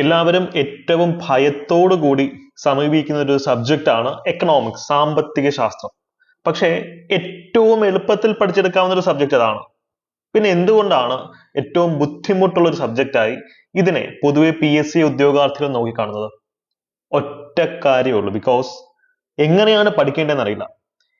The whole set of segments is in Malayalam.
എല്ലാവരും ഏറ്റവും ഭയത്തോടു കൂടി സമീപിക്കുന്ന ഒരു സബ്ജക്റ്റ് ആണ് എക്കണോമിക്സ് സാമ്പത്തിക ശാസ്ത്രം. പക്ഷേ ഏറ്റവും എളുപ്പത്തിൽ പഠിച്ചെടുക്കാവുന്ന ഒരു സബ്ജക്റ്റ് അതാണ്. പിന്നെ എന്തുകൊണ്ടാണ് ഏറ്റവും ബുദ്ധിമുട്ടുള്ള ഒരു സബ്ജക്റ്റായി ഇതിനെ പൊതുവെ പി എസ് സി ഉദ്യോഗാർത്ഥികൾ നോക്കിക്കാണുന്നത്? ഒറ്റ കാര്യമുള്ളൂ ബിക്കോസ് എങ്ങനെയാണ് പഠിക്കേണ്ടതെന്ന് അറിയില്ല.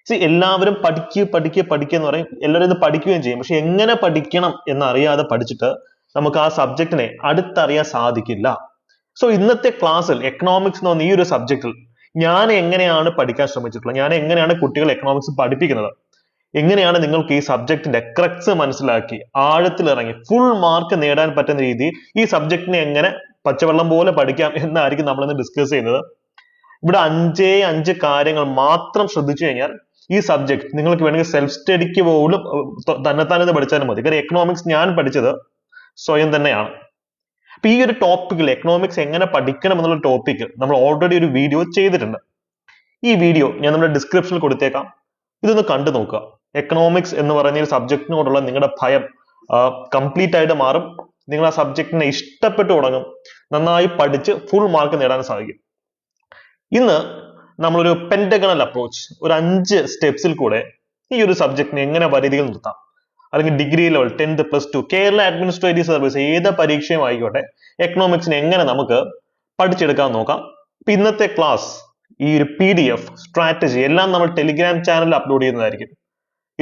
സി എല്ലാവരും പഠിക്കുക പഠിക്കുക പഠിക്കുക എന്ന് പറയും. എല്ലാവരും ഇത് പഠിക്കുകയും ചെയ്യും. പക്ഷെ എങ്ങനെ പഠിക്കണം എന്നറിയാതെ പഠിച്ചിട്ട് നമുക്ക് ആ സബ്ജക്റ്റിനെ അടുത്തറിയാൻ സാധിക്കില്ല. സോ ഇന്നത്തെ ക്ലാസ്സിൽ എക്കണോമിക്സ് എന്ന് പറഞ്ഞ ഈ ഒരു സബ്ജക്റ്റിൽ ഞാൻ എങ്ങനെയാണ് പഠിക്കാൻ ശ്രമിച്ചിട്ടുള്ളത്? ഞാൻ എങ്ങനെയാണ് കുട്ടികളെ എക്കണോമിക്സ് പഠിപ്പിക്കുന്നത്? എങ്ങനെയാണ് നിങ്ങൾക്ക് ഈ സബ്ജക്റ്റിന്റെ ക്രക്സ് മനസ്സിലാക്കി ആഴത്തിൽ ഇറങ്ങി ഫുൾ മാർക്ക് നേടാൻ പറ്റുന്ന രീതിയിൽ ഈ സബ്ജക്റ്റിനെ എങ്ങനെ പച്ചവെള്ളം പോലെ പഠിക്കാം എന്നായിരിക്കും നമ്മൾ ഇന്ന് ഡിസ്കസ് ചെയ്യുന്നത്. ഇവിടെ അഞ്ചേ അഞ്ച് കാര്യങ്ങൾ മാത്രം ശ്രദ്ധിച്ചു കഴിഞ്ഞാൽ ഈ സബ്ജക്ട് നിങ്ങൾക്ക് വേണമെങ്കിൽ സെൽഫ് സ്റ്റഡിക്ക് പോലും തന്നെത്താനെ ഇത് പഠിച്ചാലും മതി. കാരണം എക്കണോമിക്സ് ഞാൻ പഠിച്ചത് സ്വയം തന്നെയാണ്. അപ്പൊ ഈ ഒരു ടോപ്പിക്കിൽ എക്കണോമിക്സ് എങ്ങനെ പഠിക്കണം എന്നുള്ള ടോപ്പിക് നമ്മൾ ഓൾറെഡി ഒരു വീഡിയോ ചെയ്തിട്ടുണ്ട്. ഈ വീഡിയോ ഞാൻ നമ്മുടെ ഡിസ്ക്രിപ്ഷനിൽ കൊടുത്തേക്കാം. ഇതൊന്ന് കണ്ടു നോക്കുക. എക്കണോമിക്സ് എന്ന് പറയുന്ന ഒരു സബ്ജക്റ്റിനോടുള്ള നിങ്ങളുടെ ഭയം കംപ്ലീറ്റ് ആയിട്ട് മാറും. നിങ്ങൾ ആ സബ്ജക്റ്റിനെ ഇഷ്ടപ്പെട്ടു തുടങ്ങും. നന്നായി പഠിച്ച് ഫുൾ മാർക്ക് നേടാൻ സാധിക്കും. ഇന്ന് നമ്മളൊരു പെന്റഗണൽ അപ്രോച്ച് ഒരു അഞ്ച് സ്റ്റെപ്സിൽ കൂടെ ഈ ഒരു സബ്ജക്റ്റിനെ എങ്ങനെ പരിധിയിൽ നിർത്താം. അല്ലെങ്കിൽ degree level tenth plus two Kerala administrative service ഏത് പരീക്ഷയും ആയിക്കോട്ടെ എക്കണോമിക്സിന് എങ്ങനെ നമുക്ക് പഠിച്ചെടുക്കാൻ നോക്കാം. അപ്പൊ ഇന്നത്തെ ക്ലാസ് ഈ ഒരു പി ഡി എഫ് സ്ട്രാറ്റജി എല്ലാം നമ്മൾ ടെലിഗ്രാം ചാനലിൽ അപ്ലോഡ് ചെയ്യുന്നതായിരിക്കും.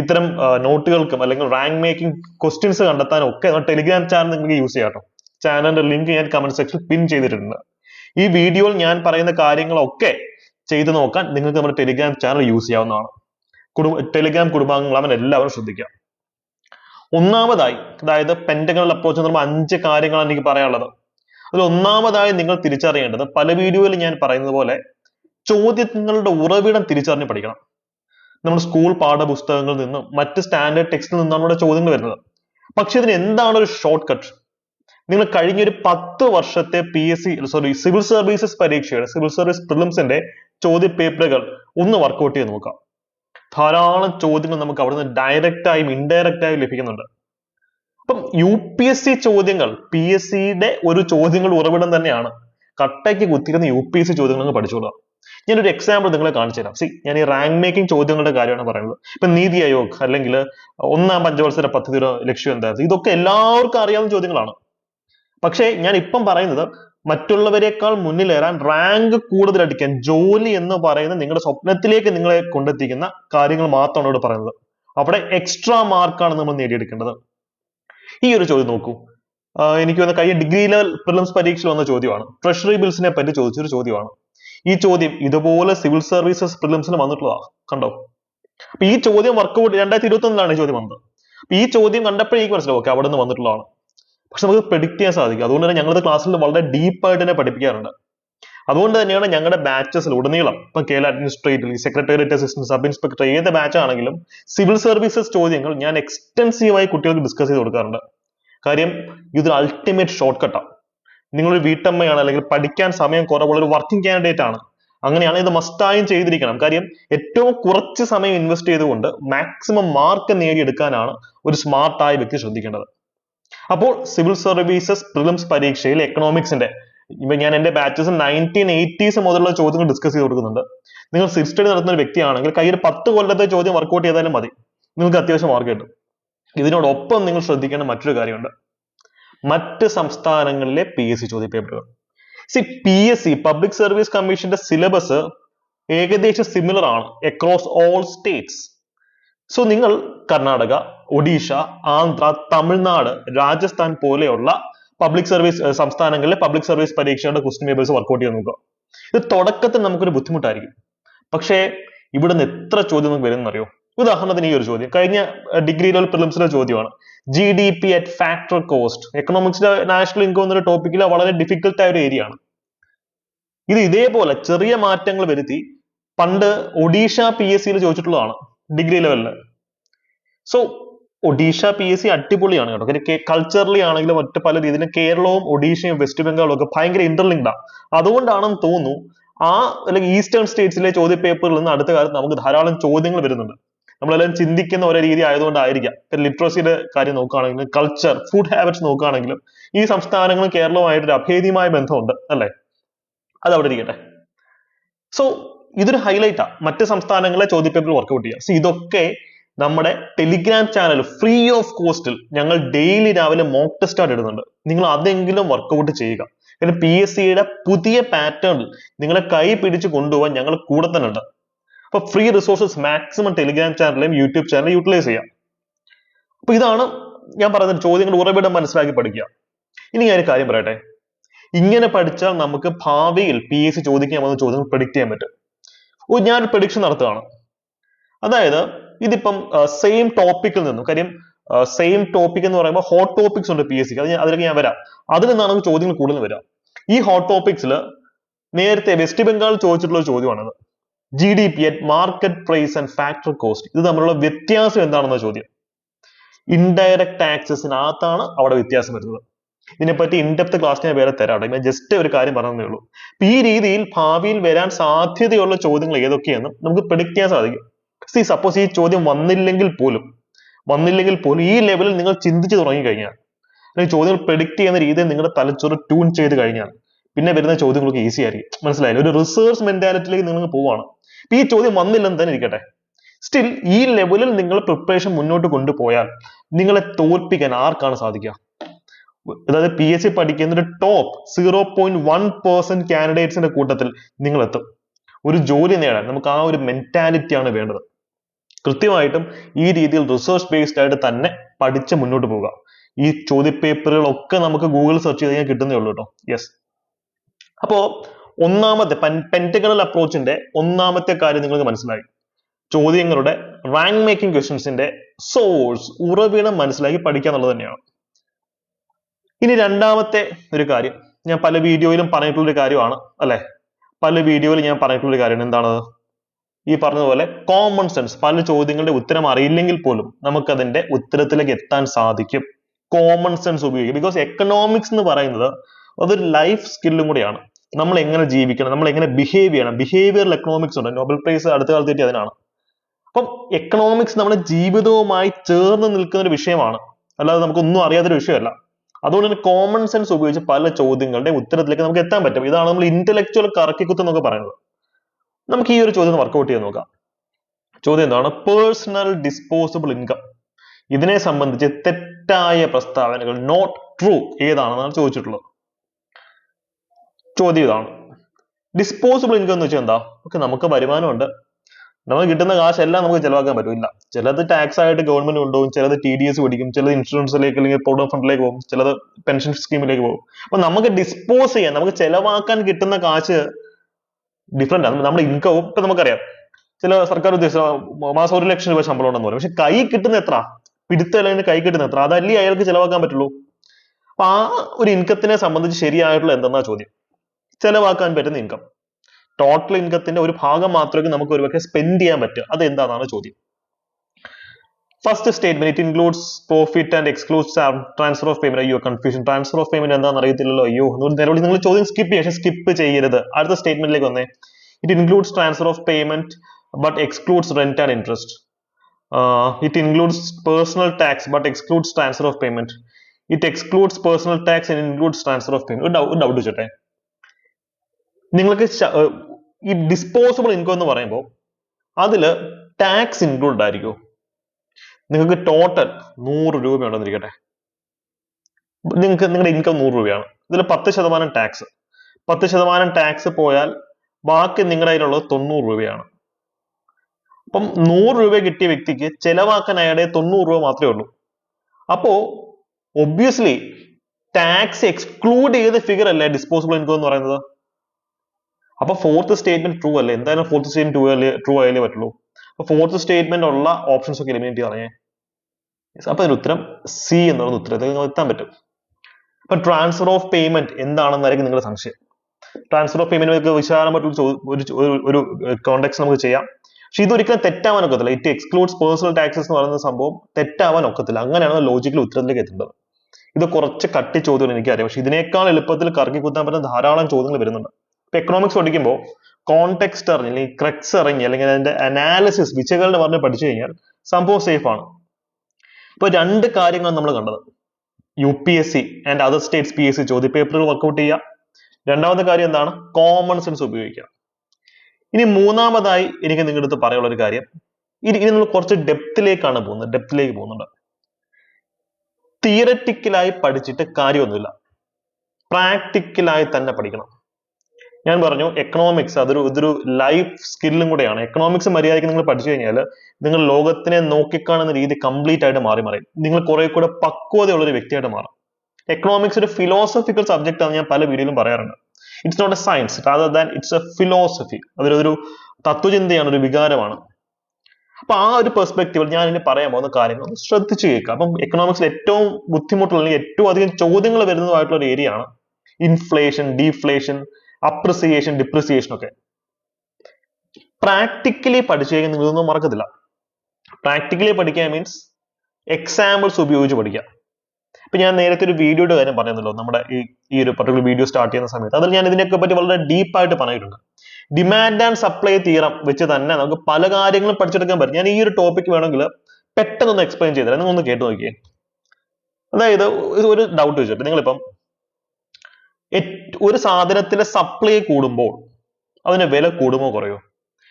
ഇത്തരം നോട്ടുകൾക്കും അല്ലെങ്കിൽ റാങ്ക് മേക്കിംഗ് ക്വസ്റ്റ്യൻസ് കണ്ടെത്താനും ഒക്കെ ടെലിഗ്രാം ചാനൽ നിങ്ങൾക്ക് യൂസ് ചെയ്യാം ചാനലിന്റെ ലിങ്ക് ഞാൻ കമന്റ് സെക്ഷനിൽ പിൻ ചെയ്തിട്ടുണ്ട്. ഈ വീഡിയോയിൽ ഞാൻ പറയുന്ന കാര്യങ്ങളൊക്കെ ചെയ്തു നോക്കാൻ നിങ്ങൾക്ക് നമ്മുടെ ടെലിഗ്രാം ചാനൽ യൂസ് ചെയ്യാവുന്നതാണ്. കുടുംബ ടെലിഗ്രാം കുടുംബാംഗങ്ങൾ അവൻ എല്ലാവരും ശ്രദ്ധിക്കുക ഒന്നാമതായി അതായത് പെന്റഗണൽ അപ്രോച്ച് പറയുമ്പോൾ അഞ്ച് കാര്യങ്ങളാണ് എനിക്ക് പറയാനുള്ളത്. അതിൽ ഒന്നാമതായി നിങ്ങൾ തിരിച്ചറിയേണ്ടത് പല വീഡിയോയിൽ ഞാൻ പറയുന്നത് പോലെ ചോദ്യങ്ങളുടെ ഉറവിടം തിരിച്ചറിഞ്ഞ് പഠിക്കണം. നമ്മൾ സ്കൂൾ പാഠപുസ്തകങ്ങളിൽ നിന്നും മറ്റ് സ്റ്റാൻഡേർഡ് ടെക്സ്റ്റിൽ നിന്നാണ് ഇവിടെ ചോദ്യങ്ങൾ വരുന്നത്. പക്ഷെ ഇതിന് എന്താണ് ഒരു ഷോർട്ട് കട്ട് നിങ്ങൾ കഴിഞ്ഞ ഒരു പത്ത് വർഷത്തെ P S C sorry civil services പരീക്ഷയുടെ സിവിൽ സർവീസ് പ്രിലിംസിന്റെ ചോദ്യ പേപ്പറുകൾ ഒന്ന് വർക്കൗട്ട് ചെയ്ത് നോക്കാം ധാരാളം ചോദ്യങ്ങൾ നമുക്ക് അവിടുന്ന് ഡയറക്റ്റ് ആയും ഇൻഡയറക്റ്റ് ആയും ലഭിക്കുന്നുണ്ട്. അപ്പം യു പി എസ് സി ചോദ്യങ്ങൾ പി എസ് സിയുടെ ഒരു ചോദ്യങ്ങൾ ഉറവിടം തന്നെയാണ്. കട്ടയ്ക്ക് കുത്തിക്കുന്ന യു പി എസ് സി ചോദ്യങ്ങൾ അങ്ങ് പഠിച്ചോളുക ഞാനൊരു എക്സാമ്പിൾ നിങ്ങളെ കാണിച്ചു തരാം. സി ഞാൻ ഈ റാങ്ക് മേക്കിംഗ് ചോദ്യങ്ങളുടെ കാര്യമാണ് പറയുന്നത്. ഇപ്പൊ നീതി ആയോഗ് അല്ലെങ്കിൽ ഒന്നാം പഞ്ചവത്സര പദ്ധതിയുടെ ലക്ഷ്യം എന്തായിരുന്നു? ഇതൊക്കെ എല്ലാവർക്കും അറിയാവുന്ന ചോദ്യങ്ങളാണ്. പക്ഷേ ഞാൻ ഇപ്പം പറയുന്നത് മറ്റുള്ളവരെക്കാൾ മുന്നിലേറാൻ റാങ്ക് കൂടുതൽ അടിക്കാൻ ജോലി എന്ന് പറയുന്ന നിങ്ങളുടെ സ്വപ്നത്തിലേക്ക് നിങ്ങളെ കൊണ്ടെത്തിക്കുന്ന കാര്യങ്ങൾ മാത്രമാണ് ഇവിടെ പറയുന്നത്. അവിടെ എക്സ്ട്രാ മാർക്കാണ് നമ്മൾ നേടിയെടുക്കേണ്ടത്. ഈ ഒരു ചോദ്യം നോക്കൂ. എനിക്ക് വന്ന കഴിഞ്ഞ ഡിഗ്രി ലെവൽ പ്രിലിംസ് പരീക്ഷയിൽ വന്ന ചോദ്യമാണ്. ട്രഷറി ബിൽസിനെ പറ്റി ചോദിച്ചൊരു ചോദ്യമാണ്. ഈ ചോദ്യം ഇതുപോലെ സിവിൽ സർവീസസ് പ്രിലിംസിന് വന്നിട്ടുള്ളതാ. കണ്ടോ? അപ്പൊ ഈ ചോദ്യം വർക്കൗട്ട് രണ്ടായിരത്തി ഇരുപത്തി ഒന്നിലാണ് ഈ ചോദ്യം വന്നത്. ഈ ചോദ്യം കണ്ടപ്പോഴേ എനിക്ക് മനസ്സിലാവും ഓക്കെ അവിടെ നിന്ന് വന്നിട്ടുള്ളതാണ്. പക്ഷെ നമുക്ക് പ്രെഡിക്റ്റ് ചെയ്യാൻ സാധിക്കും. അതുകൊണ്ട് തന്നെ ഞങ്ങളുടെ ക്ലാസ്സിൽ വളരെ ഡീപ്പായിട്ട് തന്നെ പഠിപ്പിക്കാറുണ്ട്. അതുകൊണ്ട് തന്നെയാണ് ഞങ്ങളുടെ ബാച്ചസിൽ ഉടനീളം ഇപ്പം administrative secretariat assistant sub inspector ഏത് ബാച്ച് ആണെങ്കിലും സിവിൽ സർവീസസ് ചോദ്യങ്ങൾ ഞാൻ എക്സ്റ്റൻസീവായി കുട്ടികൾക്ക് ഡിസ്കസ് ചെയ്ത് കൊടുക്കാറുണ്ട്. കാര്യം ഇതൊരു അൾട്ടിമേറ്റ് ഷോർട്ട് കട്ടാണ് നിങ്ങളൊരു വീട്ടമ്മയാണ് അല്ലെങ്കിൽ പഠിക്കാൻ സമയം കുറവുള്ള ഒരു വർക്കിംഗ് കാൻഡിഡേറ്റ് ആണ്. അങ്ങനെയാണ് ഇത് മസ്റ്റായും ചെയ്തിരിക്കണം. കാര്യം ഏറ്റവും കുറച്ച് സമയം ഇൻവെസ്റ്റ് ചെയ്തുകൊണ്ട് മാക്സിമം മാർക്ക് നേടിയെടുക്കാനാണ് ഒരു സ്മാർട്ടായ വ്യക്തി ശ്രദ്ധിക്കേണ്ടത്. അപ്പോൾ സിവിൽ സർവീസസ് പ്രിലിംസ് പരീക്ഷയിൽ എക്കണോമിക്സിന്റെ ഇപ്പൊ ഞാൻ എന്റെ ബാച്ചസ് നയന്റീൻ എയ്റ്റീസ് മുതലുള്ള ചോദ്യങ്ങൾ ഡിസ്കസ് ചെയ്ത് കൊടുക്കുന്നുണ്ട്. നിങ്ങൾ സിക്സ് സ്റ്റഡി നടത്തുന്ന ഒരു വ്യക്തിയാണെങ്കിൽ കയ്യിൽ പത്ത് കൊല്ലത്തെ ചോദ്യം വർക്കൗട്ട് ചെയ്താലും മതി. നിങ്ങൾക്ക് അത്യാവശ്യം മാർക്ക് കിട്ടും. ഇതിനോടൊപ്പം നിങ്ങൾ ശ്രദ്ധിക്കേണ്ട മറ്റൊരു കാര്യമുണ്ട്. മറ്റ് സംസ്ഥാനങ്ങളിലെ പി എസ് സി ചോദ്യ C P S C public service കമ്മീഷന്റെ സിലബസ് ഏകദേശം സിമിലർ ആണ് അക്രോസ് ഓൾ സ്റ്റേറ്റ്സ് സോ നിങ്ങൾ കർണാടക ഒഡീഷ ആന്ധ്ര തമിഴ്നാട് രാജസ്ഥാൻ പോലെയുള്ള പബ്ലിക് സർവീസ് സംസ്ഥാനങ്ങളിലെ പബ്ലിക് സർവീസ് പരീക്ഷയുടെ ക്വസ്റ്റ്യൻ പേപ്പേഴ്സ് വർക്കൗട്ട് ചെയ്ത് നോക്കുക. ഇത് തുടക്കത്തിൽ നമുക്കൊരു ബുദ്ധിമുട്ടായിരിക്കും. പക്ഷേ ഇവിടുന്ന് എത്ര ചോദ്യം നമുക്ക് എന്ന് അറിയോ ഉദാഹരണത്തിന് ഈ ഒരു ചോദ്യം. കഴിഞ്ഞ ഡിഗ്രി ലെവൽ പ്രിലിംസിലെ ചോദ്യമാണ്. G D P at factor cost എക്കണോമിക്സിലെ national income എന്നൊരു ടോപ്പിക്കിലെ വളരെ ഡിഫിക്കൽട്ട് ആയ ഒരു ഏരിയ ആണ്. ഇത് ഇതേപോലെ ചെറിയ മാറ്റങ്ങൾ വരുത്തി പണ്ട് ഒഡീഷ പി എസ് സിയിൽ ചോദിച്ചിട്ടുള്ളതാണ് ഡിഗ്രി ലെവലിൽ so Odisha P S C അടിപൊളിയാണ് കേട്ടോ. കൾച്ചറലി ആണെങ്കിലും മറ്റു പല രീതിയിലും കേരളവും ഒഡീഷയും വെസ്റ്റ് ബംഗാളും ഒക്കെ ഭയങ്കര ഇന്റർലിങ്ക്ഡ് ആണ് അതുകൊണ്ടാണെന്ന് തോന്നുന്നു ആ അല്ലെങ്കിൽ ഈസ്റ്റേൺ സ്റ്റേറ്റ്സിലെ ചോദ്യ പേപ്പറിൽ നിന്ന് അടുത്ത കാലത്ത് നമുക്ക് ധാരാളം ചോദ്യങ്ങൾ വരുന്നുണ്ട്. നമ്മളെല്ലാം ചിന്തിക്കുന്ന ഒരേ രീതി ആയതുകൊണ്ടായിരിക്കാം. ലിറ്ററസിയുടെ കാര്യം നോക്കുകയാണെങ്കിലും കൾച്ചർ ഫുഡ് ഹാബിറ്റ്സ് നോക്കുകയാണെങ്കിലും ഈ സംസ്ഥാനങ്ങളും കേരളവുമായിട്ട് ഒരു അഭേദ്യമായ ബന്ധമുണ്ട് അല്ലേ? അത് അവിടെ ഇരിക്കട്ടെ. സോ ഇതൊരു ഹൈലൈറ്റാ മറ്റ് സംസ്ഥാനങ്ങളെ ചോദ്യ പേപ്പർ വർക്കൗട്ട് ചെയ്യുക സോ ഇതൊക്കെ നമ്മുടെ ടെലിഗ്രാം ചാനൽ ഫ്രീ ഓഫ് കോസ്റ്റിൽ ഞങ്ങൾ ഡെയിലി രാവിലെ മോക്ക് ടെസ്റ്റ് ആയിട്ട് ഇടുന്നുണ്ട്. നിങ്ങൾ അതെങ്കിലും വർക്കൗട്ട് ചെയ്യുക. കാരണം പി എസ് സിയുടെ പുതിയ പാറ്റേണിൽ നിങ്ങളെ കൈ പിടിച്ച് കൊണ്ടുപോകാൻ ഞങ്ങൾ കൂടെ തന്നെ ഉണ്ട്. അപ്പൊ ഫ്രീ റിസോഴ്സസ് മാക്സിമം ടെലിഗ്രാം ചാനലിലും യൂട്യൂബ് ചാനലും യൂട്ടിലൈസ് ചെയ്യാം. അപ്പൊ ഇതാണ് ഞാൻ പറയുന്ന ചോദ്യങ്ങൾ ഉറവിടം മനസ്സിലാക്കി പഠിക്കുക. ഇനി ഞാൻ ഒരു കാര്യം പറയട്ടെ. ഇങ്ങനെ പഠിച്ചാൽ നമുക്ക് ഭാവിയിൽ പി എസ് സി ചോദിക്കാൻ വന്ന ചോദ്യങ്ങൾ പ്രഡിക്റ്റ് ചെയ്യാൻ പറ്റും. ഓ ഞാനൊരു പ്രഡിക്ഷൻ നടത്തുകയാണ്. അതായത് ഇതിപ്പം സെയിം ടോപ്പിക്കിൽ നിന്നും കാര്യം സെയിം ടോപ്പിക് എന്ന് പറയുമ്പോൾ ഹോട്ട് ടോപ്പിക്സ് ഉണ്ട് പി എസ് സിക്ക് അത് അതിലേക്ക് ഞാൻ വരാം. അതിൽ നിന്നാണ് ചോദ്യങ്ങൾ കൂടുതൽ വരാം ഈ ഹോട്ട് ടോപ്പിക്സിൽ നേരത്തെ വെസ്റ്റ് ബംഗാൾ ചോദിച്ചിട്ടുള്ള ചോദ്യമാണത്. G D P at market price and factor cost ഇത് തമ്മിലുള്ള വ്യത്യാസം എന്താണെന്ന ചോദ്യം. ഇൻഡയറക്ട് ടാക്സസിനകത്താണ് അവിടെ വ്യത്യാസം വരുന്നത്. ഇതിനെപ്പറ്റി ഇൻഡെപ്ത് ക്ലാസ് ഞാൻ വേറെ തരാം ഞാൻ ജസ്റ്റ് ഒരു കാര്യം പറഞ്ഞതേ ഉള്ളൂ. ഈ രീതിയിൽ ഭാവിയിൽ വരാൻ സാധ്യതയുള്ള ചോദ്യങ്ങൾ ഏതൊക്കെയെന്നും നമുക്ക് predict ചെയ്യാൻ സാധിക്കും. സി സപ്പോസ് ഈ ചോദ്യം വന്നില്ലെങ്കിൽ പോലും വന്നില്ലെങ്കിൽ പോലും ഈ ലെവലിൽ നിങ്ങൾ ചിന്തിച്ചു തുടങ്ങി കഴിഞ്ഞാൽ അല്ലെങ്കിൽ ചോദ്യങ്ങൾ predict ചെയ്യുന്ന രീതിയിൽ നിങ്ങളുടെ തലച്ചോറ് ട്യൂൺ ചെയ്ത് കഴിഞ്ഞാൽ പിന്നെ വരുന്ന ചോദ്യങ്ങൾക്ക് ഈസി ആയിരിക്കും. മനസ്സിലായില്ലേ? ഒരു റിസർച്ച് മെന്റാലിറ്റിയിലേക്ക് നിങ്ങൾ പോവാണ് ഈ ചോദ്യം വന്നില്ലെന്ന് തന്നെ ഇരിക്കട്ടെ. സ്റ്റിൽ ഈ ലെവലിൽ നിങ്ങൾ പ്രിപ്പറേഷൻ മുന്നോട്ട് കൊണ്ടുപോയാൽ നിങ്ങളെ തോൽപ്പിക്കാൻ ആർക്കാണ് സാധിക്കുക? അതായത് സി പഠിക്കുന്ന ഒരു top zero point one percent കാൻഡിഡേറ്റ്സിന്റെ കൂട്ടത്തിൽ നിങ്ങൾ എത്തും ഒരു ജോലി നേടാൻ നമുക്ക് ആ ഒരു mentality ആണ് വേണ്ടത്. കൃത്യമായിട്ടും ഈ രീതിയിൽ റിസർച്ച് ബേസ്ഡ് ആയിട്ട് തന്നെ പഠിച്ച് മുന്നോട്ട് പോവുക. ഈ ചോദ്യപേപ്പറുകളൊക്കെ നമുക്ക് ഗൂഗിൾ സെർച്ച് ചെയ്ത് കഴിഞ്ഞാൽ കിട്ടുന്നേ ഉള്ളൂ കേട്ടോ യെസ് അപ്പോ ഒന്നാമത്തെ പെന്റഗണൽ അപ്രോച്ചിന്റെ ഒന്നാമത്തെ കാര്യം നിങ്ങൾക്ക് മനസ്സിലായി. ചോദ്യങ്ങളുടെ റാങ്ക് മേക്കിംഗ് ക്വസ്റ്റ്യൻസിന്റെ സോഴ്സ് ഉറവിടം മനസ്സിലാക്കി പഠിക്കുക എന്നുള്ളത് തന്നെയാണ്. ഇനി രണ്ടാമത്തെ ഒരു കാര്യം. ഞാൻ പല വീഡിയോയിലും പറഞ്ഞിട്ടുള്ള ഒരു കാര്യമാണ് അല്ലേ? പല വീഡിയോയിലും ഞാൻ പറഞ്ഞിട്ടുള്ള ഒരു കാര്യമാണ്. എന്താണ്? ഈ പറഞ്ഞതുപോലെ കോമൺ സെൻസ് പല ചോദ്യങ്ങളുടെ ഉത്തരം അറിയില്ലെങ്കിൽ പോലും നമുക്കതിന്റെ ഉത്തരത്തിലേക്ക് എത്താൻ സാധിക്കും. കോമൺ സെൻസ് ഉപയോഗിക്കുക ബിക്കോസ് എക്കണോമിക്സ് എന്ന് പറയുന്നത് അതൊരു ലൈഫ് സ്കില്ലും കൂടിയാണ്. നമ്മൾ എങ്ങനെ ജീവിക്കണം നമ്മൾ എങ്ങനെ ബിഹേവ് ചെയ്യണം. ബിഹേവിയർ എക്കണോമിക്സ് ഉണ്ട്. നോബൽ പ്രൈസ് അടുത്ത കാലത്ത് കിട്ടിയ അതിനാണ്. അപ്പം എക്കണോമിക്സ് നമ്മുടെ ജീവിതവുമായി ചേർന്ന് നിൽക്കുന്ന ഒരു വിഷയമാണ്. അല്ലാതെ നമുക്കൊന്നും അറിയാത്തൊരു വിഷയമല്ല. അതുകൊണ്ട് തന്നെ കോമൺ സെൻസ് ഉപയോഗിച്ച് പല ചോദ്യങ്ങളുടെ ഉത്തരത്തിലേക്ക് നമുക്ക് എത്താൻ പറ്റും. ഇതാണ് നമ്മൾ ഇന്റലക്ച്വൽ കറക്കിക്കുത്ത് എന്നൊക്കെ പറയുന്നത്. നമുക്ക് ഈ ഒരു ചോദ്യം വർക്കൗട്ട് ചെയ്ത് നോക്കാം. ചോദ്യം എന്താണ്? പേഴ്സണൽ ഡിസ്പോസിബിൾ ഇൻകം ഇതിനെ സംബന്ധിച്ച് തെറ്റായ പ്രസ്താവനകൾ നോട്ട് ട്രൂ ഏതാണെന്നാണ് ചോദിച്ചിട്ടുള്ളത്. ചോദ്യം ഇതാണ്. ഡിസ്പോസിബിൾ ഇൻകം എന്ന് വെച്ചാൽ എന്താ? ഓക്കെ നമുക്ക് വരുമാനമുണ്ട്. നമുക്ക് കിട്ടുന്ന കാശ് എല്ലാം നമുക്ക് ചെലവാക്കാൻ പറ്റില്ല ചിലത് ടാക്സ് ആയിട്ട് ഗവൺമെന്റ് കൊണ്ടുപോകും ചിലത് ടി ഡി എസ് പിടിക്കും ചിലത് ഇൻഷുറൻസിലേക്ക് അല്ലെങ്കിൽ പ്രൊവിഡന്റ് ഫണ്ടിലേക്ക് പോകും ചിലത് പെൻഷൻ സ്കീമിലേക്ക് പോകും. അപ്പൊ നമുക്ക് ഡിസ്പോസ് ചെയ്യാൻ നമുക്ക് ചെലവാക്കാൻ കിട്ടുന്ന കാശ് ഡിഫറെന്റ് ആണ്. നമ്മുടെ ഇൻകവും ഇപ്പൊ നമുക്കറിയാം. ചില സർക്കാർ ഉദ്യോഗസ്ഥ മാസം ഒരു ലക്ഷം രൂപ ശമ്പളം ഉണ്ടെന്ന് പറയും. പക്ഷെ കൈ കിട്ടുന്ന എത്ര? പിടുത്തലതിന് കൈ കിട്ടുന്ന എത്ര? അതല്ലേ അയാൾക്ക് ചിലവാക്കാൻ പറ്റുള്ളൂ? അപ്പൊ ആ ഒരു ഇൻകത്തിനെ സംബന്ധിച്ച് ശരിയായിട്ടുള്ള എന്തെന്നാ ചോദ്യം? ചിലവാക്കാൻ പറ്റുന്ന ഇൻകം ടോട്ടൽ ഇൻകത്തിന്റെ ഒരു ഭാഗം മാത്രമേ നമുക്ക് ഒരുപക്ഷെ സ്പെൻഡ് ചെയ്യാൻ പറ്റുക അത് എന്താണെന്നാണ് ചോദ്യം? First statement it includes profit and excludes transfer of payment അയ്യോ കൺഫ്യൂഷൻ ട്രാൻസ്ഫർ ഓഫ് പേയ്മെന്റ് എന്താണെന്ന് അറിയത്തില്ലല്ലോ. അയ്യോ നിലവിൽ നിങ്ങൾ ചോദ്യം സ്കിപ്പ് ചെയ്യാം പക്ഷെ സ്കിപ്പ് ചെയ്യരുത്. അടുത്ത സ്റ്റേറ്റ്മെന്റിലേക്ക് വന്നേ. It includes transfer of payment but excludes rent and interest it includes personal tax but excludes transfer of payment it excludes personal tax and includes transfer of payment ഒരു ഡൗട്ട് വെച്ചോട്ടെ നിങ്ങൾക്ക് ഈ ഡിസ്പോസിബിൾ ഇൻകം എന്ന് പറയുമ്പോൾ അതിൽ ടാക്സ് ഇൻക്ലൂഡ് ആയിരിക്കും? നിങ്ങൾക്ക് ടോട്ടൽ നൂറ് രൂപയുണ്ടെന്നിരിക്കട്ടെ നിങ്ങൾക്ക് നിങ്ങളുടെ ഇൻകം നൂറ് രൂപയാണ്. ഇതിൽ പത്ത് ശതമാനം ടാക്സ് പത്ത് ശതമാനം ടാക്സ് പോയാൽ ബാക്കി നിങ്ങളുടെ കയ്യിലുള്ളത് തൊണ്ണൂറ് രൂപയാണ്. അപ്പം നൂറ് രൂപ കിട്ടിയ വ്യക്തിക്ക് ചെലവാക്കാൻ അയാളുടെ തൊണ്ണൂറ് രൂപ മാത്രമേ ഉള്ളൂ. അപ്പോ ഒബ്വിയസ്ലി ടാക്സ് എക്സ്ക്ലൂഡ് ചെയ്ത ഫിഗർ അല്ലേ ഡിസ്പോസിബിൾ ഇൻകം എന്ന് പറയുന്നത്? അപ്പൊ ഫോർത്ത് സ്റ്റേറ്റ്മെന്റ് ട്രൂ അല്ലേ? എന്തായാലും ഫോർത്ത് സ്റ്റേറ്റ്മെന്റ് ട്രൂ അല്ലേ ട്രൂ ആയാലേ പറ്റുള്ളൂ. അപ്പൊ ഫോർത്ത് സ്റ്റേറ്റ്മെന്റ് ഉള്ള ഓപ്ഷൻസ് ഒക്കെ എലിമിനേറ്റ് പറഞ്ഞേ അപ്പൊ അതിന് ഉത്തരം സി എന്നുള്ള ഉത്തരത്തിൽ നിങ്ങൾ എത്താൻ പറ്റും. അപ്പൊ ട്രാൻസ്ഫർ ഓഫ് പേയ്മെന്റ് എന്താണെന്നായിരിക്കും നിങ്ങളുടെ സംശയം. ട്രാൻസ്ഫർ ഓഫ് പേയ്മെന്റ് വിശാലമായിട്ടുള്ള ഒരു കോണ്ടെക്സ് നമുക്ക് ചെയ്യാം. പക്ഷെ ഇതൊരിക്കലും തെറ്റാവാൻ ഒക്കത്തില്ല. ഇറ്റ് എക്സ്ക്ലൂഡ്സ് പേഴ്സണൽ ടാക്സസ് എന്ന് പറയുന്ന സംഭവം തെറ്റാവാൻ ഒക്കത്തില്ല. അങ്ങനെയാണ് ലോജിക്കൽ ഉത്തരത്തിലേക്ക് എത്തേണ്ടത്. ഇത് കുറച്ച് കട്ടി ചോദ്യങ്ങൾ എനിക്കറിയാം. പക്ഷെ ഇതിനേക്കാൾ എളുപ്പത്തിൽ കറക്കി കുത്താൻ പറ്റുന്ന ധാരാളം ചോദ്യങ്ങൾ വരുന്നുണ്ട്. ഇപ്പൊ എക്കണോമിക്സ് പഠിക്കുമ്പോൾ കോണ്ടെക്സ്റ്റ് അറിഞ്ഞ് അല്ലെങ്കിൽ ക്രെക്സ് അറിഞ്ഞ് അല്ലെങ്കിൽ അതിന്റെ അനാലിസിസ് വിശകലനം പറഞ്ഞ് പഠിച്ചു കഴിഞ്ഞാൽ സംഭവം സേഫ് ആണ്. ഇപ്പൊ രണ്ട് കാര്യങ്ങളാണ് നമ്മൾ കണ്ടത്. U P S C and other states P S C ചോദ്യപേപ്പറുകൾ work out ചെയ്യുക. രണ്ടാമത്തെ കാര്യം എന്താണ്? കോമൺ സെൻസ് ഉപയോഗിക്കുക. ഇനി മൂന്നാമതായി എനിക്ക് നിങ്ങളുടെ അടുത്ത് പറയാനുള്ള ഒരു കാര്യം. ഇനി ഇനി നമ്മൾ കുറച്ച് ഡെപ്തിലേക്കാണ് പോകുന്നത്. ഡെപ്തിലേക്ക് പോകുന്നുണ്ട്. തിയററ്റിക്കലായി പഠിച്ചിട്ട് കാര്യമൊന്നുമില്ല. പ്രാക്ടിക്കലായി തന്നെ പഠിക്കണം. ഞാൻ പറഞ്ഞു എക്കണോമിക്സ് അതൊരു ഇതൊരു ലൈഫ് സ്കില്ലും കൂടെയാണ്. എക്കണോമിക്സ് മര്യാദയ്ക്ക് നിങ്ങൾ പഠിച്ചു കഴിഞ്ഞാൽ നിങ്ങൾ ലോകത്തിനെ നോക്കിക്കാണുന്ന രീതി കംപ്ലീറ്റ് ആയിട്ട് മാറി മാറി. നിങ്ങൾ കുറെ കൂടെ പക്വതയുള്ള ഒരു വ്യക്തിയായിട്ട് മാറും. എക്കണോമിക്സ് ഒരു ഫിലോസഫിക്കൽ സബ്ജക്റ്റ് ആണ് ഞാൻ പല വീഡിയോയിലും പറയാറുണ്ട്. It's not a science rather than it's a philosophy അതൊരു ഒരു തത്വചിന്തയാണ് ഒരു വികാരമാണ്. അപ്പൊ ആ ഒരു പെർസ്പെക്റ്റീവിൽ ഞാൻ ഇനി പറയാൻ പോകുന്ന കാര്യങ്ങൾ ഒന്ന് ശ്രദ്ധിച്ചു കേൾക്കുക അപ്പം എക്കണോമിക്സിൽ ഏറ്റവും ബുദ്ധിമുട്ടുള്ള അല്ലെങ്കിൽ ഏറ്റവും അധികം ചോദ്യങ്ങൾ വരുന്നതായിട്ടുള്ള ഒരു ഏരിയ ആണ് ഇൻഫ്ലേഷൻ ഡീഫ്ലേഷൻ അപ്രിസിയേഷൻ ഡിപ്രിസിയേഷൻ ഒക്കെ. പ്രാക്ടിക്കലി പഠിച്ചു കഴിഞ്ഞാൽ ഇതൊന്നും മറക്കത്തില്ല. പ്രാക്ടിക്കലി പഠിക്കുക മീൻസ് എക്സാമ്പിൾസ് ഉപയോഗിച്ച് പഠിക്കുക. ഇപ്പൊ ഞാൻ നേരത്തെ ഒരു വീഡിയോയുടെ കാര്യം പറഞ്ഞല്ലോ നമ്മുടെ ഈ ഈ ഒരു പർട്ടിക്കുലർ വീഡിയോ സ്റ്റാർട്ട് ചെയ്യുന്ന സമയത്ത്. അതിൽ ഞാൻ ഇതിനെയൊക്കെ പറ്റി വളരെ ഡീപ്പായിട്ട് പറഞ്ഞിട്ടുണ്ട്. ഡിമാൻഡ് ആൻഡ് സപ്ലൈ തീറം വെച്ച് തന്നെ നമുക്ക് പല കാര്യങ്ങളും പഠിച്ചെടുക്കാൻ പറ്റും. ഞാൻ ഈ ഒരു ടോപ്പിക് വേണമെങ്കിൽ പെട്ടെന്നൊന്ന് എക്സ്പ്ലെയിൻ ചെയ്തുതരാം നിങ്ങൾ ഒന്ന് കേട്ട് നോക്കിയേ. അതായത് ഒരു- ഡൗട്ട് വെച്ചിട്ട് നിങ്ങളിപ്പം ഒരു സാധനത്തിന്റെ സപ്ലൈ കൂടുമ്പോൾ അതിന്റെ വില കൂടുമോ കുറയോ?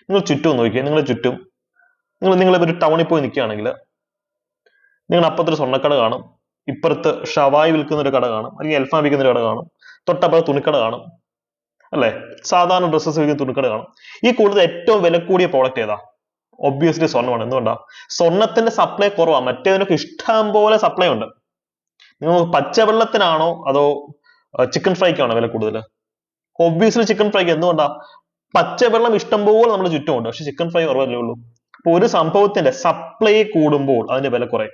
നിങ്ങൾ ചുറ്റും ഒന്ന് നോക്കിയേ നിങ്ങളുടെ ചുറ്റും. നിങ്ങൾ നിങ്ങൾ ഒരു ടൗണിൽ പോയി നിൽക്കുകയാണെങ്കിൽ നിങ്ങൾ അപ്പുറത്തൊരു സ്വർണക്കട കാണും. ഇപ്പുറത്ത് ഷവായി വിൽക്കുന്ന ഒരു കട കാണും. അല്ലെങ്കിൽ എൽഫാം വിൽക്കുന്ന ഒരു കട കാണും. തൊട്ടപ്പുറത്ത് തുണിക്കട കാണും. അല്ലേ? സാധാരണ ഡ്രസ്സസ് വിൽക്കുന്ന തുണിക്കട കാണും. ഈ കൂടുതൽ ഏറ്റവും വില കൂടിയ പ്രോഡക്റ്റ് ഏതാ? ഒബ്വിയസ്ലി സ്വർണമാണ്. എന്തുകൊണ്ടാ? സ്വർണത്തിന്റെ സപ്ലൈ കുറവാ. മറ്റേതിനൊക്കെ ഇഷ്ടം പോലെ സപ്ലൈ ഉണ്ട്. നിങ്ങൾ പച്ചവെള്ളത്തിനാണോ അതോ ചിക്കൻ ഫ്രൈക്കാണ് വില കൂടുതൽ ഒബ്വിയസ്ലി ചിക്കൻ ഫ്രൈക്ക് എന്തുകൊണ്ടാ? പച്ചവെള്ളം ഇഷ്ടം പോലെ നമ്മുടെ ചുറ്റുമുണ്ട്. പക്ഷെ ചിക്കൻ ഫ്രൈ കുറവല്ലേ ഉള്ളൂ? അപ്പൊ ഒരു സംഭവത്തിന്റെ സപ്ലൈ കൂടുമ്പോൾ അതിന്റെ വില കുറയും.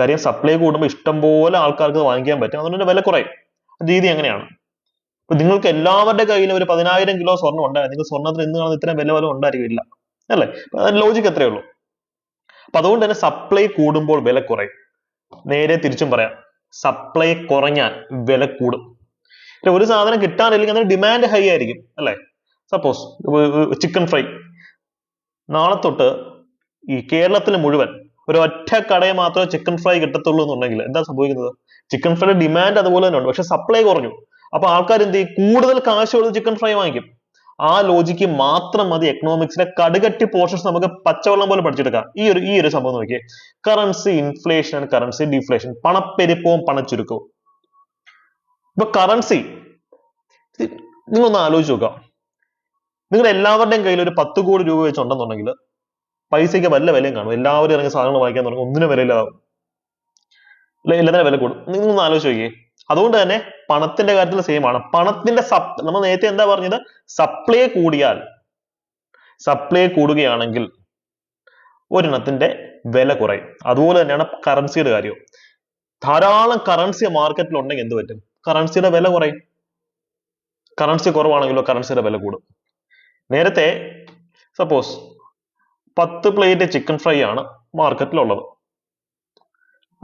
കാര്യം സപ്ലൈ കൂടുമ്പോൾ ഇഷ്ടം പോലെ ആൾക്കാർക്ക് വാങ്ങിക്കാൻ പറ്റും. അതുകൊണ്ട് അതിന്റെ വില കുറയും. രീതി എങ്ങനെയാണ്? അപ്പൊ നിങ്ങൾക്ക് എല്ലാവരുടെ കയ്യിലും ഒരു പതിനായിരം കിലോ സ്വർണം ഉണ്ടായിരുന്നു. നിങ്ങൾ സ്വർണത്തിന് ഇന്ന് കാണുന്ന ഇത്രയും വില പോലും ഉണ്ടായിരിക്കില്ല. അല്ലേ? ലോജിക്ക് എത്രയേ ഉള്ളൂ. അപ്പൊ അതുകൊണ്ട് തന്നെ സപ്ലൈ കൂടുമ്പോൾ വില കുറയും. നേരെ തിരിച്ചും പറയാം. സപ്ലൈ കുറഞ്ഞാൽ വില കൂടും. ഒരു സാധനം കിട്ടാനില്ലെങ്കിൽ അതിന് ഡിമാൻഡ് ഹൈ ആയിരിക്കും അല്ലേ? സപ്പോസ് ചിക്കൻ ഫ്രൈ നാളെ തൊട്ട് ഈ കേരളത്തിൽ മുഴുവൻ ഒരു ഒറ്റ കടയെ മാത്രമേ ചിക്കൻ ഫ്രൈ കിട്ടത്തുള്ളൂ എന്നുണ്ടെങ്കിൽ എന്താ സംഭവിക്കുന്നത്? ചിക്കൻ ഫ്രൈയുടെ ഡിമാൻഡ് അതുപോലെ തന്നെ ഉണ്ട് പക്ഷെ സപ്ലൈ കുറഞ്ഞു. അപ്പൊ ആൾക്കാർ എന്ത് ചെയ്യും? കൂടുതൽ കാശ് കൊടുത്ത് ചിക്കൻ ഫ്രൈ വാങ്ങിക്കും. ആ ലോജിക്ക് മാത്രം മതി. എക്കണോമിക്സിന്റെ കടുകട്ടി പോർഷൻസ് നമുക്ക് പച്ചവെള്ളം പോലെ പഠിച്ചെടുക്കാം. ഈ ഒരു ഈ ഒരു സംഭവം നോക്കിയേ. Currency inflation and currency deflation പണപ്പെരുപ്പവും പണച്ചുരുക്കവും. ഇപ്പൊ കറൻസി നിങ്ങളൊന്ന് ആലോചിച്ച് നോക്കാം നിങ്ങൾ എല്ലാവരുടെയും കയ്യിൽ ഒരു പത്ത് കോടി രൂപ വെച്ച് ഉണ്ടെന്നുണ്ടെങ്കിൽ പൈസയ്ക്ക് വല്ല വിലയും കാണും. എല്ലാവരും ഇറങ്ങി സാധനങ്ങൾ വാങ്ങിക്കാൻ തുടങ്ങും. ഒന്നിനും വിലയില്ലാതാവും. എല്ലാത്തിനും വില കൂടും. നിങ്ങൾ ഒന്ന് ആലോചിച്ച് നോക്കിയേ. അതുകൊണ്ട് തന്നെ പണത്തിന്റെ കാര്യത്തിൽ സെയിം ആണ്. പണത്തിന്റെ സപ് നമ്മൾ നേരത്തെ എന്താ പറഞ്ഞത്? സപ്ലൈ കൂടിയാൽ സപ്ലൈ കൂടുകയാണെങ്കിൽ ഒരെണ്ണത്തിന്റെ വില കുറയും. അതുപോലെ തന്നെയാണ് കറൻസിയുടെ കാര്യവും. ധാരാളം കറൻസി മാർക്കറ്റിൽ ഉണ്ടെങ്കിൽ എന്ത് പറ്റും? കറൻസിയുടെ വില കുറയും. കറൻസി കുറവാണെങ്കിലോ കറൻസിയുടെ വില കൂടും. നേരത്തെ സപ്പോസ് പത്ത് പ്ലേറ്റ് ചിക്കൻ ഫ്രൈ ആണ് മാർക്കറ്റിലുള്ളത്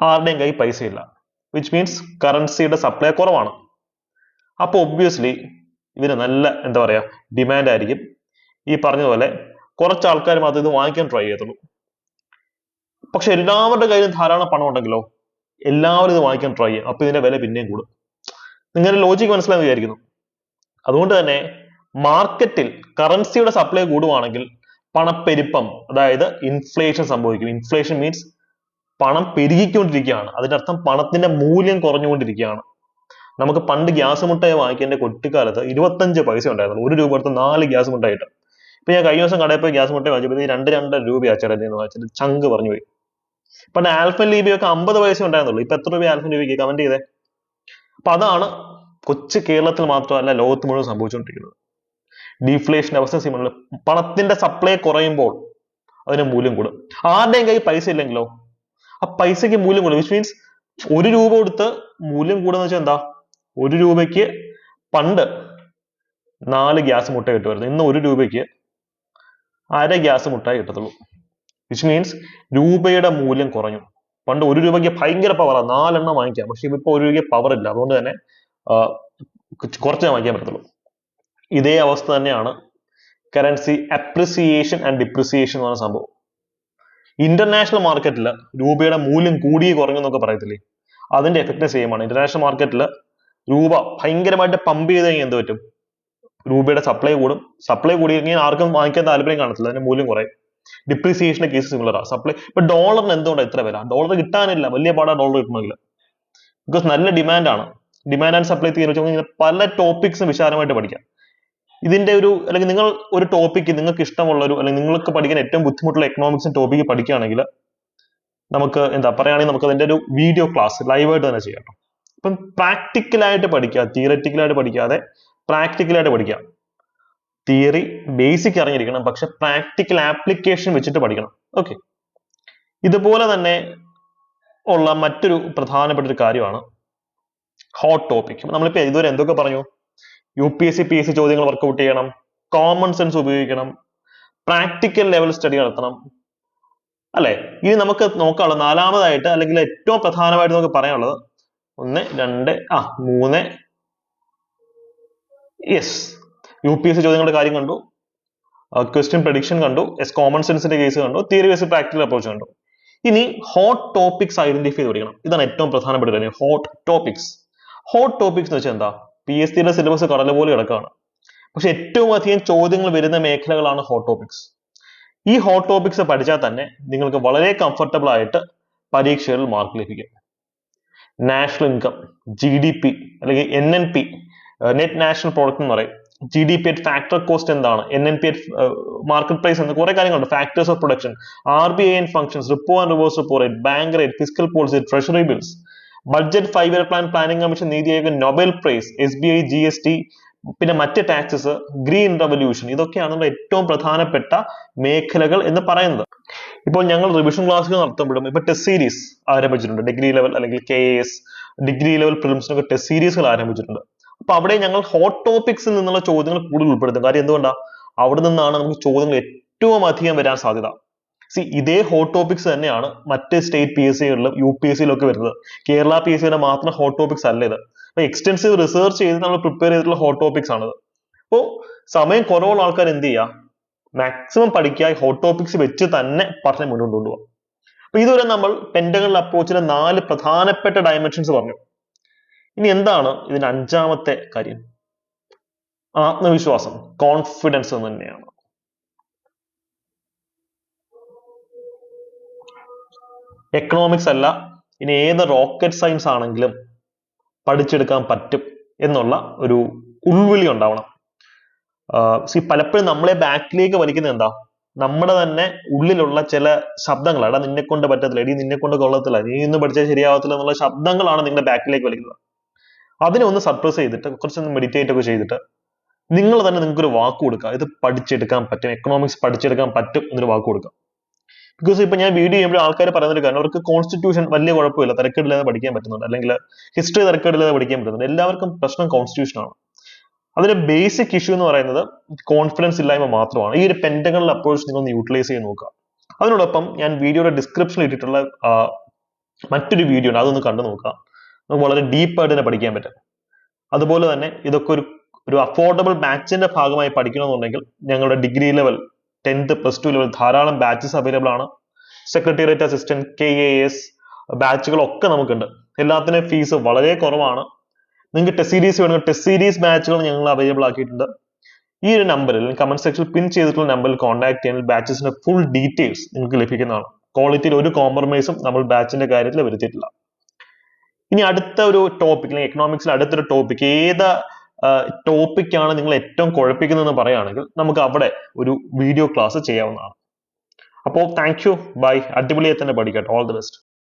ആരുടെയും കൈ പൈസ ഇല്ല വിച്ച് മീൻസ് കറൻസിയുടെ സപ്ലൈ കുറവാണ്. അപ്പോൾ ഒബ്വിയസ്ലി ഇതിന് നല്ല എന്താ പറയുക ഡിമാൻഡ് ആയിരിക്കും. ഈ പറഞ്ഞതുപോലെ കുറച്ച് ആൾക്കാർ മാത്രമേ ഇത് വാങ്ങിക്കാൻ ട്രൈ ചെയ്യത്തുള്ളൂ. പക്ഷെ എല്ലാവരുടെ കയ്യിലും ധാരാളം പണം ഉണ്ടെങ്കിലോ എല്ലാവരും ഇത് വാങ്ങിക്കാൻ ട്രൈ ചെയ്യും. അപ്പൊ ഇതിന്റെ വില പിന്നെയും കൂടും. നിങ്ങളുടെ ലോജിക്ക് മനസ്സിലായെന്ന് വിചാരിക്കുന്നു. അതുകൊണ്ട് തന്നെ മാർക്കറ്റിൽ കറൻസിയുടെ സപ്ലൈ കൂടുവാണെങ്കിൽ പണപ്പെരുപ്പം അതായത് ഇൻഫ്ലേഷൻ സംഭവിക്കും. ഇൻഫ്ലേഷൻ മീൻസ് പണം പെരുകിക്കൊണ്ടിരിക്കുകയാണ്. അതിന്റെ അർത്ഥം പണത്തിന്റെ മൂല്യം കുറഞ്ഞുകൊണ്ടിരിക്കുകയാണ്. നമുക്ക് പണ്ട് ഗ്യാസ് മുട്ടായി വാങ്ങിക്കേണ്ട കുട്ടിക്കാലത്ത് ഇരുപത്തഞ്ച് പൈസ ഉണ്ടായിരുന്നു. ഒരു രൂപ എടുത്ത് നാല് ഗ്യാസ് മുട്ടായിട്ട് ഇപ്പൊ ഞാൻ കഴിഞ്ഞ ദിവസം കടയിൽ പോയി ഗ്യാസ് മുട്ടായി വാങ്ങിച്ചപ്പോൾ രണ്ട് രണ്ടര രൂപ ചേട്ടൻ വാങ്ങിച്ചത്. ചങ്ക് പറഞ്ഞു പോയി. പണ്ട് ആൽഫൻ ലീബിയൊക്കെ അമ്പത് പൈസ ഉണ്ടായിരുന്നുള്ളൂ. ഇപ്പൊ എത്ര രൂപ ആൽഫൻ ലീബിക്ക്? കമന്റ് ചെയ്തേ. അപ്പൊ അതാണ് കൊച്ചു കേരളത്തിൽ മാത്രമല്ല ലോകത്ത് മുഴുവൻ സംഭവിച്ചുകൊണ്ടിരിക്കുന്നത്. ഡീഫ്ലേഷൻ അവസ്ഥ സിമിലർ. പണത്തിന്റെ സപ്ലൈ കുറയുമ്പോൾ അതിന് മൂല്യം കൂടും. ആരുടെയും കയ്യിൽ പൈസ ഇല്ലെങ്കിലോ? ആ പൈസയ്ക്ക് മൂല്യം കൂടും. വിച്ച് മീൻസ് ഒരു രൂപ കൊടുത്ത് മൂല്യം കൂടുന്ന വെച്ചാൽ എന്താ? ഒരു രൂപയ്ക്ക് പണ്ട് നാല് ഗ്യാസ് മുട്ട കിട്ടുമായിരുന്നു. ഇന്ന് ഒരു രൂപയ്ക്ക് അര ഗ്യാസ് മുട്ട കിട്ടത്തുള്ളൂ. വിച്ച് മീൻസ് രൂപയുടെ മൂല്യം കുറഞ്ഞു. പണ്ട് ഒരു രൂപയ്ക്ക് ഭയങ്കര പവറാണ് നാലെണ്ണം വാങ്ങിക്കാം. പക്ഷെ ഇപ്പൊ ഒരു രൂപയ്ക്ക് പവർ ഇല്ല. അതുകൊണ്ട് തന്നെ കുറച്ച് വാങ്ങിക്കാൻ പറ്റത്തുള്ളൂ. ഇതേ അവസ്ഥ തന്നെയാണ് കറൻസി അപ്രിസിയേഷൻ ആൻഡ് ഡിപ്രിസിയേഷൻ എന്ന് പറയുന്ന സംഭവം. ഇന്റർനാഷണൽ മാർക്കറ്റിൽ രൂപയുടെ മൂല്യം കൂടി കുറഞ്ഞു എന്നൊക്കെ പറയത്തില്ലേ? അതിന്റെ എഫക്റ്റ് സെയിം ആണ്. ഇന്റർനാഷണൽ മാർക്കറ്റിൽ രൂപ ഭയങ്കരമായിട്ട് പമ്പ് ചെയ്ത് കഴിഞ്ഞാൽ എന്ത് പറ്റും? രൂപയുടെ സപ്ലൈ കൂടും. സപ്ലൈ കൂടി കഴിഞ്ഞാൽ ആർക്കും വാങ്ങിക്കാൻ താല്പര്യം കാണത്തില്ല. അതിന്റെ മൂല്യം കുറയും. ഡിപ്രീസിയേഷന്റെ കേസ് സിമിലർ ആണ് സപ്ലൈ ഇപ്പൊ ഡോളറിന് എന്തുകൊണ്ടാണ് ഇത്ര വില? ഡോളർ കിട്ടാനില്ല. വലിയ പാടാ ഡോളർ കിട്ടണമെങ്കിൽ. ബിക്കോസ് നല്ല ഡിമാൻഡ് ആണ്. ഡിമാൻഡ് ആൻഡ് സപ്ലൈ തീരുമാനിച്ചു വെച്ചാൽ പല ടോപ്പിക്സും വിശാലമായിട്ട് പഠിക്കാം. ഇതിന്റെ ഒരു അല്ലെങ്കിൽ നിങ്ങൾ ഒരു ടോപ്പിക്ക് നിങ്ങൾക്ക് ഇഷ്ടമുള്ള ഒരു അല്ലെങ്കിൽ നിങ്ങൾക്ക് പഠിക്കാൻ ഏറ്റവും ബുദ്ധിമുട്ടുള്ള എക്കണോമിക്സ് ടോപ്പിക്ക് പഠിക്കുകയാണെങ്കിൽ നമുക്ക് എന്താ പറയുകയാണെങ്കിൽ നമുക്ക് അതിന്റെ ഒരു വീഡിയോ ക്ലാസ് ലൈവായിട്ട് തന്നെ ചെയ്യാം. അപ്പം പ്രാക്ടിക്കലായിട്ട് പഠിക്കുക തിയററ്റിക്കലായിട്ട് പഠിക്കാതെ പ്രാക്ടിക്കലായിട്ട് പഠിക്കുക. തിയറി ബേസിക് അറിഞ്ഞിരിക്കണം പക്ഷെ പ്രാക്ടിക്കൽ ആപ്ലിക്കേഷൻ വെച്ചിട്ട് പഠിക്കണം. ഓക്കെ ഇതുപോലെ തന്നെ ഉള്ള മറ്റൊരു പ്രധാനപ്പെട്ട ഒരു കാര്യമാണ് ഹോട്ട് ടോപ്പിക് നമ്മളിപ്പോ ഇതുവരെ എന്തൊക്കെ പറഞ്ഞു? U P S C P S C ചോദ്യങ്ങൾ വർക്കൗട്ട് ചെയ്യണം. കോമൺ സെൻസ് ഉപയോഗിക്കണം. പ്രാക്ടിക്കൽ ലെവൽ സ്റ്റഡി നടത്തണം. അല്ലെ? ഇനി നമുക്ക് നോക്കാനുള്ളത് നാലാമതായിട്ട് അല്ലെങ്കിൽ ഏറ്റവും പ്രധാനമായിട്ട് നമുക്ക് പറയാനുള്ളത് ഒന്ന് രണ്ട് ആ മൂന്ന്. Yes U P S C ചോദ്യങ്ങളുടെ കാര്യം കണ്ടു. ക്വസ്റ്റ്യൻ പ്രഡിക്ഷൻ കണ്ടു. എസ് കോമൺ സെൻസിന്റെ കേസ് കണ്ടു. തിയറി ബേസ്ഡ് പ്രാക്ടിക്കൽ അപ്രോച്ച് കണ്ടു. ഇനി ഹോട്ട് ടോപ്പിക്സ് ഐഡന്റിഫൈ ചെയ്ത് പഠിക്കണം. ഇതാണ് ഏറ്റവും പ്രധാനപ്പെട്ട കാര്യം. ഹോട്ട് ടോപ്പിക്സ് ഹോട്ട് ടോപ്പിക്സ് എന്ന് വെച്ചാൽ എന്താ? പി എസ് സിയുടെ സിലബസ് കടല പോലെ കിടക്കുകയാണ് പക്ഷെ ഏറ്റവും അധികം ചോദ്യങ്ങൾ വരുന്ന മേഖലകളാണ് ഹോട്ട് ടോപ്പിക്സ് ഈ ഹോട്ട് ടോപ്പിക്സ് പഠിച്ചാൽ തന്നെ നിങ്ങൾക്ക് വളരെ കംഫർട്ടബിൾ ആയിട്ട് പരീക്ഷകളിൽ മാർക്ക് ലഭിക്കും. National income G D P അല്ലെങ്കിൽ N N P net national product എന്ന് പറയും. G D P at factor cost എന്താണ്? N N P at market price എന്ന് കുറെ കാര്യങ്ങളുണ്ട്. Factors of production R B I N functions repo and reverse repo rate bank rate physical policy treasury bills budget five year plan planning commission NITI Aayog Nobel prize S B I G S T പിന്നെ മറ്റ് ടാക്സസ് ഗ്രീൻ റവല്യൂഷൻ ഇതൊക്കെയാണ് നമ്മുടെ ഏറ്റവും പ്രധാനപ്പെട്ട മേഖലകൾ എന്ന് പറയുന്നത്. ഇപ്പോൾ ഞങ്ങൾ റിവിഷൻ ക്ലാസ്സുകൾ നടത്തുമ്പോഴും ഇപ്പൊ ടെസ്റ്റ് സീരീസ് ആരംഭിച്ചിട്ടുണ്ട്. ഡിഗ്രി ലെവൽ അല്ലെങ്കിൽ കെ എസ് ഡിഗ്രി ലെവൽ പ്രിലിംസിനൊക്കെ ടെസ്റ്റ് സീരീസുകൾ ആരംഭിച്ചിട്ടുണ്ട്. അപ്പൊ അവിടെ ഞങ്ങൾ ഹോട്ട് ടോപ്പിക്സിൽ നിന്നുള്ള ചോദ്യങ്ങൾ കൂടുതൽ ഉൾപ്പെടുത്തും. കാര്യം എന്തുകൊണ്ടാണ് അവിടെ നിന്നാണ് നമുക്ക് ചോദ്യങ്ങൾ ഏറ്റവും അധികം വരാൻ സാധ്യത. സി ഇതേ ഹോട്ട് ടോപ്പിക്സ് തന്നെയാണ് മറ്റ് സ്റ്റേറ്റ് പി എസ് സികളിലും യു പി എസ് സിയിലൊക്കെ വരുന്നത്. കേരള പി എസ് സിയുടെ മാത്രം ഹോട്ട് ടോപ്പിക്സ് അല്ല ഇത്. അപ്പൊ എക്സ്റ്റെൻസീവ് റിസർച്ച് ചെയ്ത് നമ്മൾ പ്രിപ്പയർ ചെയ്തിട്ടുള്ള ഹോട്ട് ടോപ്പിക്സ് ആണിത്. അപ്പോൾ സമയം കുറവുള്ള ആൾക്കാർ എന്ത് ചെയ്യുക മാക്സിമം പഠിക്കുക ഹോട്ട് ടോപ്പിക്സ് വെച്ച് തന്നെ പഠനം മുന്നോട്ട് കൊണ്ടുപോകാം അപ്പൊ ഇതുവരെ നമ്മൾ പെന്റഗൺ അപ്രോച്ചിലെ നാല് പ്രധാനപ്പെട്ട ഡയമെൻഷൻസ് പറഞ്ഞു. ഇനി എന്താണ് ഇതിന്റെ അഞ്ചാമത്തെ കാര്യം? ആത്മവിശ്വാസം കോൺഫിഡൻസ് എന്ന് തന്നെയാണ്. എക്കണോമിക്സ് അല്ല ഇനി ഏത് റോക്കറ്റ് സയൻസ് ആണെങ്കിലും പഠിച്ചെടുക്കാൻ പറ്റും എന്നുള്ള ഒരു ഉൾവിളി ഉണ്ടാവണം. സി പലപ്പോഴും നമ്മളെ ബാക്കിലേക്ക് വലിക്കുന്നത് എന്താ? നമ്മുടെ തന്നെ ഉള്ളിലുള്ള ചില ശബ്ദങ്ങൾ എടാ നിന്നെ കൊണ്ട് പറ്റത്തില്ല എടി നിന്നെ കൊണ്ട് കൊള്ളത്തില്ല നീ ഇന്ന് പഠിച്ചാൽ ശരിയാവത്തില്ല എന്നുള്ള ശബ്ദങ്ങളാണ് നിങ്ങളുടെ ബാക്കിലേക്ക് വലിക്കുന്നത്. അതിനെ ഒന്ന് സപ്രസ് ചെയ്തിട്ട് കുറച്ചൊന്ന് മെഡിറ്റേറ്റ് ഒക്കെ ചെയ്തിട്ട് നിങ്ങൾ തന്നെ നിങ്ങൾക്ക് ഒരു വാക്ക് കൊടുക്കുക. ഇത് പഠിച്ചെടുക്കാൻ പറ്റും എക്കണോമിക്സ് പഠിച്ചെടുക്കാൻ പറ്റും എന്നൊരു വാക്ക് കൊടുക്കുക. ബിക്കോസ് ഇപ്പൊ ഞാൻ വീഡിയോ ചെയ്യുമ്പോൾ ആൾക്കാർ പറയുന്നൊരു കാരണം അവർക്ക് കോൺസ്റ്റിറ്റ്യൂഷൻ വലിയ കുഴപ്പമില്ല തിരക്കേടില്ലാതെ പഠിക്കാൻ പറ്റുന്നുണ്ട്. അല്ലെങ്കിൽ ഹിസ്റ്ററി തിരക്കേടില്ലാതെ പഠിക്കാൻ പറ്റുന്നുണ്ട്. എല്ലാവർക്കും പ്രശ്നം കോൺസ്റ്റിറ്റ്യൂഷൻ ആണ്. അതിന്റെ ബേസിക് ഇഷ്യൂ എന്ന് പറയുന്നത് കോൺഫിഡൻസ് ഇല്ലായ്മ മാത്രമാണ്. ഈ ഒരു പെൻഡങ്ങളിൽ അപ്രോച്ച് നിങ്ങൾ ഒന്ന് യൂട്ടിലൈസ് ചെയ്ത് നോക്കുക. അതിനോടൊപ്പം ഞാൻ വീഡിയോയുടെ ഡിസ്ക്രിപ്ഷനിൽ ഇട്ടിട്ടുള്ള മറ്റൊരു വീഡിയോ ഉണ്ട്. അതൊന്ന് കണ്ടു നോക്കുക. നമുക്ക് വളരെ ഡീപ്പായിട്ട് തന്നെ പഠിക്കാൻ പറ്റും. അതുപോലെ തന്നെ ഇതൊക്കെ ഒരു ഒരു അഫോർഡബിൾ ബാച്ചിന്റെ ഭാഗമായി പഠിക്കണമെന്നുണ്ടെങ്കിൽ ഞങ്ങളുടെ degree level tenth plus two level ധാരാളം ബാച്ചസ് അവൈലബിൾ ആണ്. Secretariat assistant K A S ബാച്ചുകളൊക്കെ നമുക്കുണ്ട്. എല്ലാത്തിനും ഫീസ് വളരെ കുറവാണ്. നിങ്ങൾക്ക് ടെസ്റ്റ് സീരീസ് വേണമെങ്കിൽ ടെസ്റ്റ് സീരീസ് ബാച്ചുകൾ ഞങ്ങൾ അവൈലബിൾ ആക്കിയിട്ടുണ്ട്. ഈ ഒരു നമ്പറിൽ കമന്റ് സെക്ഷനിൽ പിൻ ചെയ്തിട്ടുള്ള നമ്പറിൽ കോൺടാക്ട് ചെയ്യാൻ ബാച്ചസിന്റെ ഫുൾ ഡീറ്റെയിൽസ് നിങ്ങൾക്ക് ലഭിക്കുന്നതാണ്. ക്വാളിറ്റിയിൽ ഒരു കോംപ്രമൈസും നമ്മൾ ബാച്ചിന്റെ കാര്യത്തിൽ വരുത്തിയിട്ടില്ല. ഇനി അടുത്ത ഒരു ടോപ്പിക് അല്ലെങ്കിൽ എക്കണോമിക്സിൽ അടുത്തൊരു ടോപ്പിക് ഏത് ടോപ്പിക് ആണ് നിങ്ങൾ ഏറ്റവും കുഴപ്പിക്കുന്നതെന്ന് പറയുകയാണെങ്കിൽ നമുക്ക് അവിടെ ഒരു വീഡിയോ ക്ലാസ് ചെയ്യാവുന്നതാണ്. അപ്പോൾ താങ്ക് യു ബൈ അടിപൊളിയായി തന്നെ പഠിക്കട്ടെ. All the best